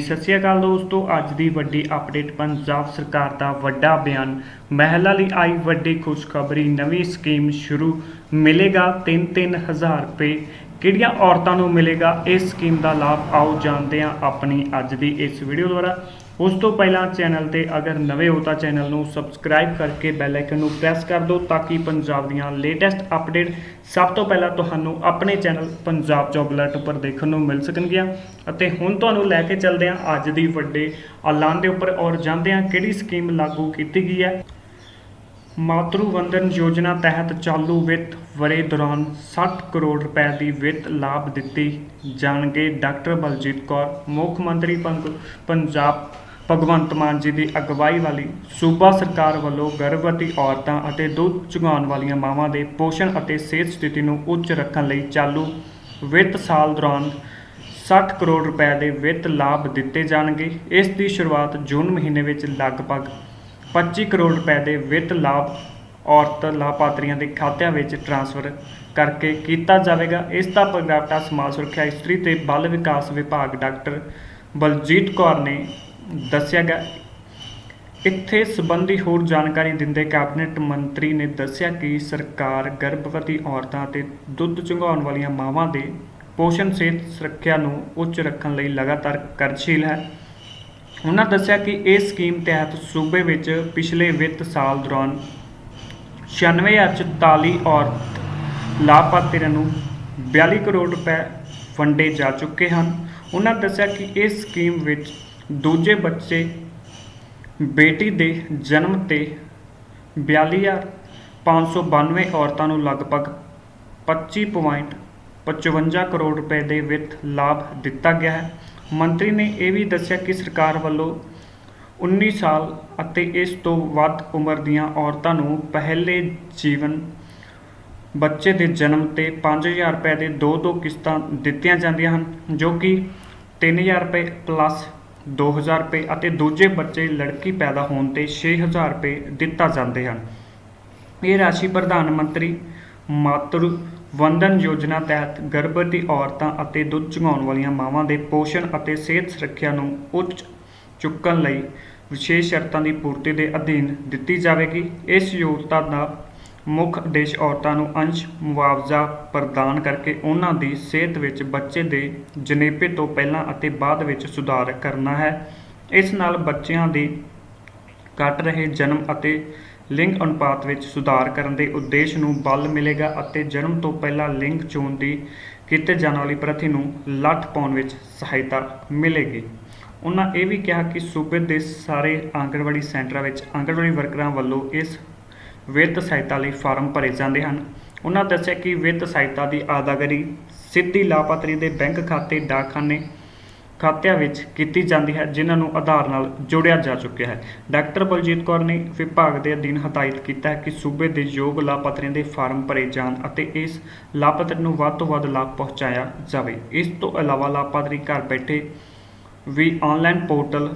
ਸਤਿ ਸ਼੍ਰੀ ਅਕਾਲ ਦੋਸਤੋ, ਅੱਜ ਦੀ ਵੱਡੀ ਅਪਡੇਟ ਪੰਜਾਬ ਸਰਕਾਰ ਦਾ ਵੱਡਾ ਬਿਆਨ। ਮਹਿਲਾ ਲਈ ਆਈ ਵੱਡੀ ਖੁਸ਼ਖਬਰੀ, ਨਵੀਂ ਸਕੀਮ ਸ਼ੁਰੂ, ਮਿਲੇਗਾ 3-3000 ਰੁਪਏ। ਕਿਹੜੀਆਂ ਔਰਤਾਂ ਨੂੰ ਮਿਲੇਗਾ ਇਸ ਸਕੀਮ ਦਾ ਲਾਭ? ਆਓ ਜਾਣਦੇ ਹਾਂ ਆਪਣੀ ਅੱਜ ਦੀ ਇਸ ਵੀਡੀਓ ਦੁਆਰਾ। ਉਸ ਤੋਂ ਪਹਿਲਾਂ ਚੈਨਲ ਤੇ ਅਗਰ ਨਵੇਂ ਹੋ ਤਾਂ ਚੈਨਲ ਨੂੰ ਸਬਸਕ੍ਰਾਈਬ ਕਰਕੇ ਬੈਲ ਆਈਕਨ ਨੂੰ ਪ੍ਰੈਸ ਕਰ ਦਿਓ ਤਾਂ ਕਿ ਪੰਜਾਬ ਦੀਆਂ ਲੇਟੈਸਟ ਅਪਡੇਟ ਸਭ ਤੋਂ ਪਹਿਲਾਂ ਤੁਹਾਨੂੰ ਆਪਣੇ ਚੈਨਲ ਪੰਜਾਬ ਜੌਬ ਅਲਰਟ ਉੱਪਰ ਦੇਖਣ ਨੂੰ ਮਿਲ ਸਕਣਗੀਆਂ। ਅਤੇ ਹੁਣ ਤੁਹਾਨੂੰ ਲੈ ਕੇ ਚੱਲਦੇ ਹਾਂ ਅੱਜ ਦੀ ਵੱਡੇ ਐਲਾਨ ਦੇ ਉੱਪਰ ਔਰ ਜਾਣਦੇ ਹਾਂ ਕਿਹੜੀ ਸਕੀਮ ਲਾਗੂ ਕੀਤੀ ਗਈ ਹੈ। ਮਾਤਰੂ ਵੰਦਨ ਯੋਜਨਾ ਤਹਿਤ ਚਾਲੂ ਵਿੱਤ ਵਰੇ ਦੌਰਾਨ 60 ਕਰੋੜ ਰੁਪਏ ਦੀ ਵਿੱਤ ਲਾਭ ਦਿੱਤੀ ਜਾਣਗੇ ਡਾਕਟਰ ਬਲਜੀਤ ਕੌਰ, ਮੁੱਖ ਮੰਤਰੀ ਪੰਗ- ਪੰਜਾਬ ਭਗਵੰਤ ਮਾਨ ਜੀ ਦੀ ਅਗਵਾਈ ਵਾਲੀ ਸੂਬਾ ਸਰਕਾਰ ਵੱਲੋਂ ਗਰਭਵਤੀ ਔਰਤਾਂ ਅਤੇ ਦੁੱਧ ਚੁਗਾਉਣ ਵਾਲੀਆਂ ਮਾਵਾਂ ਦੇ ਪੋਸ਼ਣ ਅਤੇ ਸਿਹਤ ਸਥਿਤੀ ਨੂੰ ਉੱਚ ਰੱਖਣ ਲਈ ਚਾਲੂ ਵਿੱਤ ਸਾਲ ਦੌਰਾਨ 60 ਕਰੋੜ ਰੁਪਏ ਦੇ ਵਿੱਤ ਲਾਭ ਦਿੱਤੇ ਜਾਣਗੇ। ਇਸ ਦੀ ਸ਼ੁਰੂਆਤ ਜੂਨ ਮਹੀਨੇ ਵਿੱਚ ਲਗਭਗ 25 ਕਰੋੜ ਰੁਪਏ ਦੇ ਵਿੱਤ ਲਾਭ ਔਰਤ ਲਾਭਪਾਤਰੀਆਂ ਦੇ ਖਾਤਿਆਂ ਵਿੱਚ ਟ੍ਰਾਂਸਫਰ ਕਰਕੇ ਕੀਤਾ ਜਾਵੇਗਾ। ਇਸ ਦਾ ਪ੍ਰਗਟਾਵਾ ਸਮਾਜ ਸੁਰੱਖਿਆ ਇਸਤਰੀ ਤੇ ਬਾਲ ਵਿਕਾਸ ਵਿਭਾਗ ਡਾਕਟਰ ਬਲਜੀਤ ਕੌਰ ਨੇ ਦੱਸਿਆ ਗਿਆ। ਇੱਥੇ ਸੰਬੰਧੀ ਹੋਰ ਜਾਣਕਾਰੀ ਦਿੰਦੇ ਕੈਬਨਿਟ ਮੰਤਰੀ ਨੇ ਦੱਸਿਆ ਕਿ ਸਰਕਾਰ ਗਰਭਵਤੀ ਔਰਤਾਂ ਅਤੇ ਦੁੱਧ ਚੁੰਘਾਉਣ ਵਾਲੀਆਂ ਮਾਵਾਂ ਦੇ ਪੋਸ਼ਣ ਸਿਹਤ ਸੁਰੱਖਿਆ ਨੂੰ ਉੱਚ ਰੱਖਣ ਲਈ ਲਗਾਤਾਰ ਕਰਜਸ਼ੀਲ ਹੈ। ਉਹਨਾਂ ਦੱਸਿਆ ਕਿ ਇਸ ਸਕੀਮ ਤਹਿਤ ਸੂਬੇ ਵਿੱਚ ਪਿਛਲੇ ਵਿੱਤ ਸਾਲ ਦੌਰਾਨ 9644 ਔਰਤ ਲਾਭਪਾਤਰੀਆਂ ਨੂੰ 42 ਕਰੋੜ ਰੁਪਏ ਵੰਡੇ ਜਾ ਚੁੱਕੇ ਹਨ। ਉਹਨਾਂ ਦੱਸਿਆ ਕਿ ਇਸ ਸਕੀਮ ਵਿੱਚ ਦੂਜੇ ਬੱਚੇ ਬੇਟੀ ਦੇ ਜਨਮ ਤੇ 42592 ਔਰਤਾਂ ਨੂੰ ਲਗਭਗ 25.55 ਕਰੋੜ ਰੁਪਏ ਦੇ ਵਿੱਤ ਲਾਭ ਦਿੱਤਾ ਗਿਆ ਹੈ। ਮੰਤਰੀ ਨੇ ਇਹ ਵੀ ਦੱਸਿਆ ਕਿ ਸਰਕਾਰ ਵੱਲੋਂ 19 ਸਾਲ ਅਤੇ ਇਸ ਤੋਂ ਵੱਧ ਉਮਰ ਦੀਆਂ ਔਰਤਾਂ ਨੂੰ ਪਹਿਲੇ ਜੀਵਨ ਬੱਚੇ ਦੇ ਜਨਮ ਤੇ 5000 ਰੁਪਏ ਦੇ ਦੋ ਦੋ ਕਿਸ਼ਤਾਂ ਦਿੱਤੀਆਂ ਜਾਂਦੀਆਂ ਹਨ, ਜੋ ਕਿ 3000 ਰੁਪਏ ਪਲੱਸ 2000 ਰੁਪਏ ਅਤੇ ਦੂਜੇ ਬੱਚੇ, ਲੜਕੀ ਪੈਦਾ ਹੋਣ ਤੇ 6000 ਰੁਪਏ ਦਿੱਤਾ ਜਾਂਦੇ ਹਨ। ਇਹ ਰਾਸ਼ੀ ਪ੍ਰਧਾਨ ਮੰਤਰੀ ਮਾਤਰੂ ਵੰਦਨ ਯੋਜਨਾ ਤਹਿਤ ਗਰਭਵਤੀ ਔਰਤਾਂ ਅਤੇ ਦੁੱਧ ਚੁੰਘਾਉਣ ਵਾਲੀਆਂ ਮਾਵਾਂ ਦੇ ਪੋਸ਼ਣ ਅਤੇ ਸਿਹਤ ਸੁਰੱਖਿਆ ਨੂੰ ਉੱਚ ਚੁੱਕਣ ਲਈ ਵਿਸ਼ੇਸ਼ ਸ਼ਰਤਾਂ ਦੀ ਪੂਰਤੀ ਦੇ ਅਧੀਨ ਦਿੱਤੀ ਜਾਵੇਗੀ। ਇਸ ਯੋਜਨਾ ਦਾ ਮੁੱਖ ਉਦੇਸ਼ ਔਰਤਾਂ ਨੂੰ ਅੰਸ਼ ਮੁਆਵਜ਼ਾ ਪ੍ਰਦਾਨ ਕਰਕੇ ਉਹਨਾਂ ਦੀ ਸਿਹਤ ਵਿੱਚ ਬੱਚੇ ਦੇ ਜਨੇਪੇ ਤੋਂ ਪਹਿਲਾਂ ਅਤੇ ਬਾਅਦ ਵਿੱਚ ਸੁਧਾਰ ਕਰਨਾ ਹੈ। ਇਸ ਨਾਲ ਬੱਚਿਆਂ ਦੀ ਘਟ ਰਹੇ ਜਨਮ ਅਤੇ ਲਿੰਗ ਅਨੁਪਾਤ ਵਿੱਚ ਸੁਧਾਰ ਕਰਨ ਦੇ ਉਦੇਸ਼ ਨੂੰ ਬਲ ਮਿਲੇਗਾ ਅਤੇ ਜਨਮ ਤੋਂ ਪਹਿਲਾਂ ਲਿੰਗ ਚੋਣ ਦੀ ਕੀਤੇ ਜਾਣ ਵਾਲੀ ਪ੍ਰਥਾ ਨੂੰ ਲੱਠ ਪਾਉਣ ਵਿੱਚ ਸਹਾਇਤਾ ਮਿਲੇਗੀ। ਉਹਨਾਂ ਇਹ ਵੀ ਕਿਹਾ ਕਿ ਸੂਬੇ ਦੇ ਸਾਰੇ ਆਂਗਣਵਾੜੀ ਸੈਂਟਰਾਂ ਵਿੱਚ ਆਂਗਣਵਾੜੀ ਵਰਕਰਾਂ ਵੱਲੋਂ ਇਸ ਵਿੱਤ ਸਹਾਇਤਾ ਲਈ ਫਾਰਮ ਭਰੇ ਜਾਂਦੇ ਹਨ। ਉਹਨਾਂ ਦੱਸਿਆ ਕਿ ਵਿੱਤ ਸਹਾਇਤਾ ਦੀ ਅਦਾਇਗੀ ਸਿੱਧੀ ਲਾਭਪਾਤਰੀ ਦੇ ਬੈਂਕ ਖਾਤੇ, ਡਾਕਖਾਨੇ ਖਾਤਿਆਂ ਵਿੱਚ ਕੀਤੀ ਜਾਂਦੀ ਹੈ, ਜਿਨ੍ਹਾਂ ਨੂੰ ਆਧਾਰ ਨਾਲ ਜੋੜਿਆ ਜਾ ਚੁੱਕਿਆ ਹੈ। ਡਾਕਟਰ ਬਲਜੀਤ ਕੌਰ ਨੇ ਵਿਭਾਗ ਦੇ ਅਧੀਨ ਹਦਾਇਤ ਕੀਤਾ ਹੈ ਕਿ ਸੂਬੇ ਦੇ ਯੋਗ ਲਾਭਪਾਤਰੀਆਂ ਦੇ ਫਾਰਮ ਭਰੇ ਜਾਣ ਅਤੇ ਇਸ ਲਾਭਪਾਤਰੀ ਨੂੰ ਵੱਧ ਤੋਂ ਵੱਧ ਲਾਭ ਪਹੁੰਚਾਇਆ ਜਾਵੇ। ਇਸ ਤੋਂ ਇਲਾਵਾ ਲਾਭਪਾਤਰੀ ਘਰ ਬੈਠੇ ਵੀ ਆਨਲਾਈਨ ਪੋਰਟਲ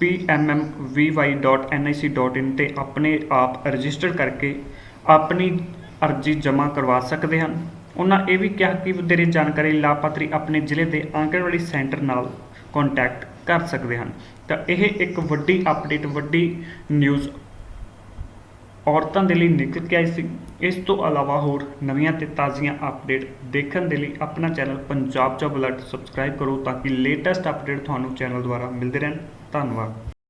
pmmvy.nic.in ਤੇ ਆਪਣੇ ਆਪ ਰਜਿਸਟਰ ਕਰਕੇ ਆਪਣੀ ਅਰਜ਼ੀ ਜਮ੍ਹਾਂ ਕਰਵਾ ਸਕਦੇ ਹਨ। ਉਹਨਾਂ ਇਹ ਵੀ ਕਿਹਾ ਕਿ ਵਧੇਰੇ ਜਾਣਕਾਰੀ ਲਾਭਪਾਤਰੀ ਆਪਣੇ ਜ਼ਿਲ੍ਹੇ ਦੇ ਆਂਗਣਵਾੜੀ ਸੈਂਟਰ ਨਾਲ ਕੰਟੈਕਟ ਕਰ ਸਕਦੇ ਹਨ। ਤਾਂ ਇਹ ਇੱਕ ਵੱਡੀ ਅਪਡੇਟ ਵੱਡੀ ਨਿਊਜ਼ ਔਰਤਾਂ ਦੇ ਲਈ ਨਿਕਲ ਕੇ ਆਈ ਸੀ। ਇਸ ਤੋਂ ਇਲਾਵਾ ਹੋਰ ਨਵੀਆਂ ਤੇ ਤਾਜ਼ੀਆਂ ਅਪਡੇਟ ਦੇਖਣ ਦੇ ਲਈ ਆਪਣਾ channel Punjab job alert subscribe ਕਰੋ ਤਾਂ ਕਿ ਲੇਟੈਸਟ ਅਪਡੇਟ ਤੁਹਾਨੂੰ ਚੈਨਲ ਦੁਆਰਾ ਮਿਲਦੇ ਰਹਿਣ। ਧੰਨਵਾਦ।